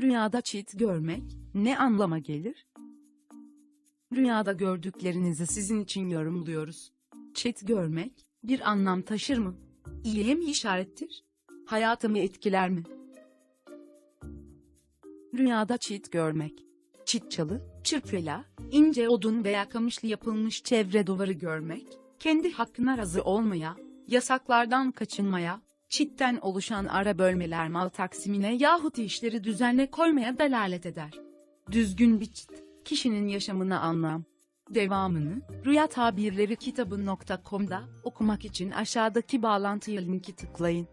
Rüyada çit görmek ne anlama gelir? Rüyada gördüklerinizi sizin için yorumluyoruz. Çit görmek bir anlam taşır mı? İyiye mi işarettir? Hayatımı etkiler mi? Rüyada çit görmek. Çit çalı, çırpıyla, ince odun veya kamışlı yapılmış çevre duvarı görmek, kendi hakkına razı olmaya, yasaklardan kaçınmaya, çitten oluşan ara bölmeler mal taksimine yahut işleri düzenle koymaya delalet eder. Düzgün bir çit, kişinin yaşamına anlam. Devamını, Rüya Tabirleri kitabı.com'da okumak için aşağıdaki bağlantıya linki tıklayın.